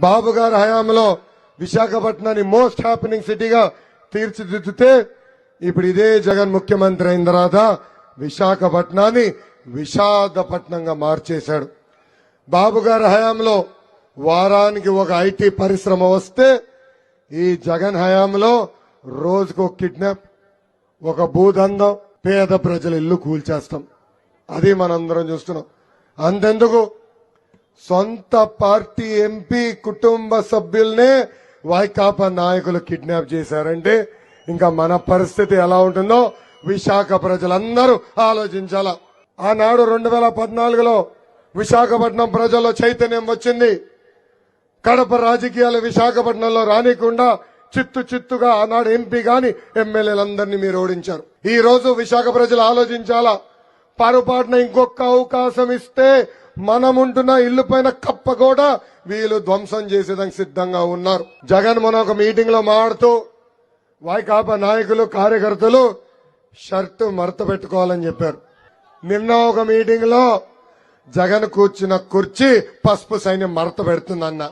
బాబు గారి హయాంలో విశాఖపట్నాన్ని మోస్ట్ హ్యాపెనింగ్ సిటీగా తీర్చిదిద్దుతే ఇప్పుడు ఇదే జగన్ ముఖ్యమంత్రి అయిన తర్వాత విశాఖపట్నాన్ని విషాదపట్నంగా మార్చేశాడు. బాబు గారి హయాంలో వారానికి ఒక ఐటీ పరిశ్రమ వస్తే ఈ జగన్ హయాంలో రోజుకు ఒక కిడ్నాప్ ఒక భూదందం పేద ప్రజల ఇల్లు కూల్చేస్తాం. అది మనందరం చూస్తున్నాం. అంతెందుకు? సొంత పార్టీ ఎంపీ కుటుంబ సభ్యుల్నే వైకాపా నాయకులు కిడ్నాప్ చేశారంటే ఇంకా మన పరిస్థితి ఎలా ఉంటుందో విశాఖ ప్రజలందరూ ఆలోచించాల. ఆనాడు రెండు వేల పద్నాలుగులో విశాఖపట్నం ప్రజల్లో చైతన్యం వచ్చింది. కడప రాజకీయాలు విశాఖపట్నంలో రానికుండా చిత్తు చిత్తుగా ఆనాడు ఎంపీ గాని ఎమ్మెల్యేలందరినీ మీరు ఓడించారు. ఈ రోజు విశాఖ ప్రజలు ఆలోచించాలా? పొరపాటున ఇంకొక అవకాశం ఇస్తే మనముంటున్న ఇల్లు పైన కప్ప కూడా వీళ్ళు ధ్వంసం చేసేదానికి సిద్ధంగా ఉన్నారు. జగన్ మన ఒక మీటింగ్లో మాడుతూ వైకాపా నాయకులు కార్యకర్తలు షర్టు మడత పెట్టుకోవాలని చెప్పారు. నిన్న ఒక మీటింగ్లో జగన్ కూర్చున్న కుర్చీ పసుపు సైన్యం మరత పెడుతుందన్న.